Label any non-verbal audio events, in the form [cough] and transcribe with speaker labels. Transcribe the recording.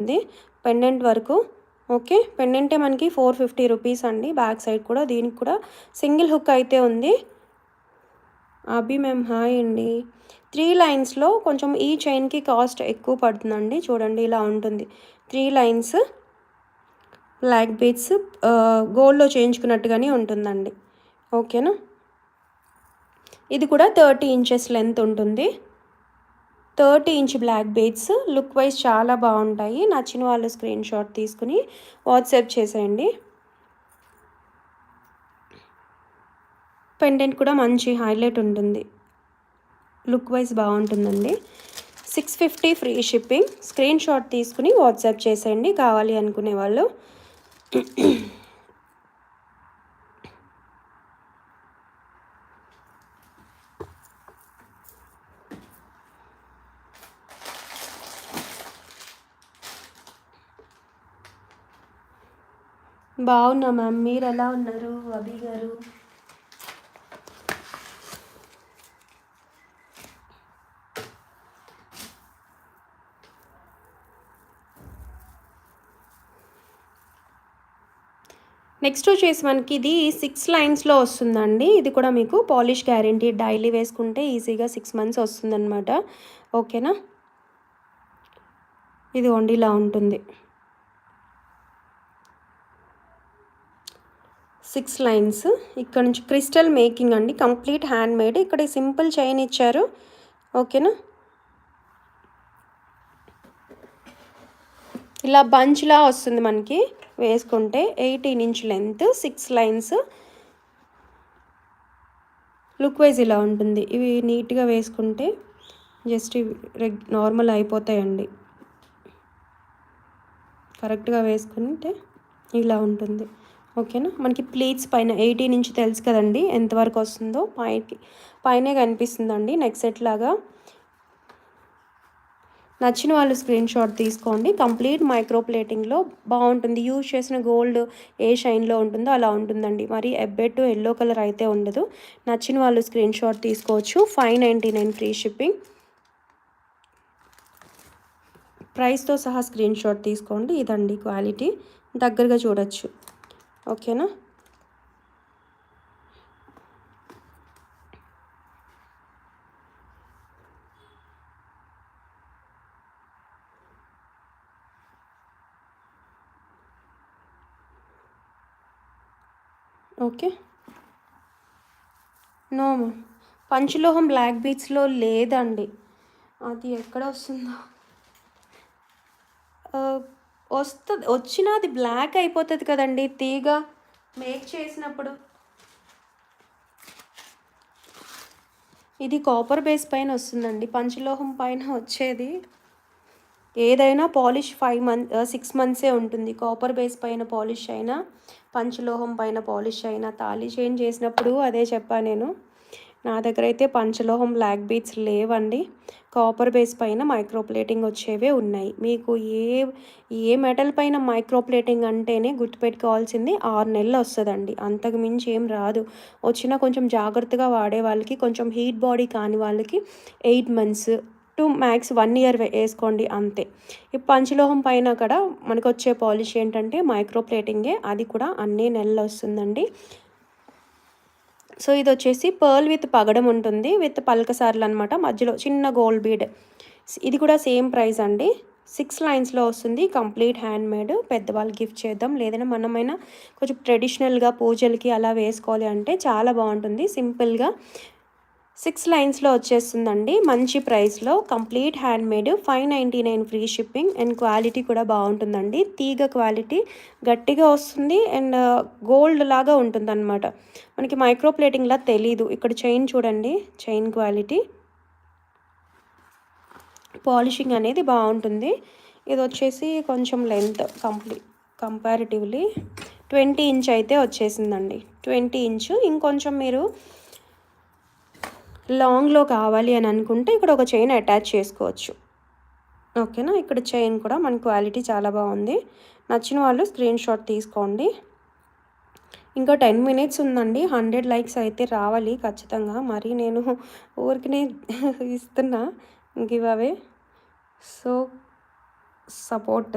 Speaker 1: ఉంది. పెండెంట్ వరకు. ఓకే. పెండెంటే మనకి ఫోర్ ఫిఫ్టీ రూపీస్ అండి. బ్యాక్ సైడ్ కూడా దీనికి కూడా సింగిల్ హుక్ అయితే ఉంది. అభి మ్యామ్ హాయ్ అండి. త్రీ లైన్స్లో కొంచెం ఈ చైన్కి కాస్ట్ ఎక్కువ పడుతుందండి. చూడండి ఇలా ఉంటుంది. త్రీ లైన్స్ బ్లాక్ బీట్స్ గోల్డ్లో చేయించుకున్నట్టుగానే ఉంటుందండి. ఓకేనా? ఇది కూడా థర్టీ ఇంచెస్ లెంత్ ఉంటుంది. Thirty inch black beads look wise చాలా బాగుంటాయి. నచ్చిన వాళ్ళు స్క్రీన్ షాట్ తీసుకుని వాట్సాప్ చేసేయండి. పెండెంట్ కూడా మంచి హైలైట్ ఉంటుంది. లుక్ వైజ్ బాగుంటుందండి. Six fifty free shipping. Screen shot తీసుకుని వాట్సాప్ చేసేయండి. కావాలి అనుకునే వాళ్ళు. బాగున్నా మ్యామ్. మీరు ఎలా ఉన్నారు? అభి గారు? నెక్స్ట్ వచ్చేసి మనకి ఇది సిక్స్ లైన్స్లో వస్తుందండి. ఇది కూడా మీకు పాలిష్ గ్యారంటీ డైలీ వేసుకుంటే ఈజీగా సిక్స్ మంత్స్ వస్తుందన్నమాట. ఓకేనా ఇది ఇలా ఉంటుంది. Six lines. ఇక్కడ నుంచి క్రిస్టల్ మేకింగ్ అండి. Complete hand made. ఇక్కడ సింపుల్ చైన్ ఇచ్చారు. ఓకేనా? ఇలా బంచ్లా వస్తుంది మనకి. వేసుకుంటే eighteen inch length six lines. Look wise ఇలా ఉంటుంది. ఇవి నీట్గా వేసుకుంటే జస్ట్ రెగ్ నార్మల్ అయిపోతాయండి. కరెక్ట్గా వేసుకుంటే ఇలా ఉంటుంది. ఓకేనా? మనకి ప్లీట్స్ పైన ఎయిటీన్ ఇంచ్ తెలుసు కదండి ఎంతవరకు వస్తుందో? పైకి పైనే కనిపిస్తుందండి నెక్స్ట్ సెట్ లాగా. నచ్చిన వాళ్ళు స్క్రీన్ షాట్ తీసుకోండి. కంప్లీట్ మైక్రో ప్లేటింగ్లో బాగుంటుంది. యూజ్ చేసిన గోల్డ్ ఏ షైన్లో ఉంటుందో అలా ఉంటుందండి. మరి ఎబ్బెట్టు ఎల్లో కలర్ అయితే ఉండదు. నచ్చిన వాళ్ళు స్క్రీన్ షాట్ తీసుకోవచ్చు. Five ninety nine free shipping. ప్రైస్తో సహా స్క్రీన్ షాట్ తీసుకోండి. ఇదండి క్వాలిటీ. దగ్గరగా చూడొచ్చు. ఓకేనా? ఓకే. నో పంచలోహం బ్లాక్ బీచ్లో లేదండి. అది ఎక్కడ వస్తుందో. వస్తుంది వచ్చినా అది బ్లాక్ అయిపోతుంది కదండి తీగ మేక్ చేసినప్పుడు. ఇది కాపర్ బేస్ పైన వస్తుందండి పంచలోహం పైన వచ్చేది. ఏదైనా పాలిష్ ఫైవ్ మంత్ సిక్స్ మంత్సే ఉంటుంది కాపర్ బేస్ పైన పాలిష్ అయినా పంచలోహం పైన పాలిష్ అయినా తాళి చేంజ్ చేసినప్పుడు అదే చెప్పాను నేను. నా దగ్గర అయితే పంచలోహం బ్లాక్ బీట్స్ లేవండి. కాపర్ బేస్ పైన మైక్రోప్లేటింగ్ వచ్చేవే ఉన్నాయి. మీకు ఏ ఏ మెటల్ పైన మైక్రోప్లేటింగ్ అంటేనే గుర్తుపెట్టుకోవాల్సింది ఆరు నెలలు వస్తుందండి. అంతకు మించి ఏం రాదు. వచ్చినా కొంచెం జాగ్రత్తగా వాడే వాళ్ళకి కొంచెం హీట్ బాడీ కాని వాళ్ళకి eight months to max one year వేసుకోండి అంతే. ఈ పంచలోహం పైన కూడా మనకు వచ్చే పాలిష్ ఏంటంటే మైక్రోప్లేటింగే అది కూడా అన్ని నెలలు వస్తుందండి. సో ఇది వచ్చేసి పర్ల్ విత్ పగడం ఉంటుంది విత్ పలకసార్లు అనమాట మధ్యలో చిన్న గోల్డ్ బీడ్ ఇది కూడా సేమ్ ప్రైస్ అండి. సిక్స్ లైన్స్లో వస్తుంది. కంప్లీట్ హ్యాండ్ మేడ్ పెద్దవాళ్ళు గిఫ్ట్ చేద్దాం. లేదైనా మనమైనా కొంచెం ట్రెడిషనల్గా పూజలకి అలా వేసుకోవాలి అంటే చాలా బాగుంటుంది. సింపుల్గా సిక్స్ లైన్స్లో వచ్చేస్తుందండి. మంచి ప్రైస్లో complete hand made five ninety nine free shipping and quality కూడా బాగుంటుందండి. తీగ క్వాలిటీ గట్టిగా వస్తుంది అండ్ గోల్డ్ లాగా ఉంటుందన్నమాట. మనకి మైక్రో ప్లేటింగ్లా తెలీదు. ఇక్కడ చైన్ చూడండి. Chain quality. పాలిషింగ్ అనేది బాగుంటుంది. ఇది వచ్చేసి కొంచెం length complete comparatively twenty inch అయితే వచ్చేసిందండి. Twenty inch. ఇంకొంచెం మీరు లాంగ్లో కావాలి అని అనుకుంటే ఇక్కడ ఒక చైన్ అటాచ్ చేసుకోవచ్చు. ఓకేనా? ఇక్కడ చైన్ కూడా మన క్వాలిటీ చాలా బాగుంది. నచ్చిన వాళ్ళు స్క్రీన్ షాట్ తీసుకోండి. ఇంకా టెన్ మినిట్స్ ఉందండి. హండ్రెడ్ లైక్స్ అయితే రావాలి ఖచ్చితంగా. మరి నేను ఊరికినే [laughs] ఇస్తున్నా. Give away so support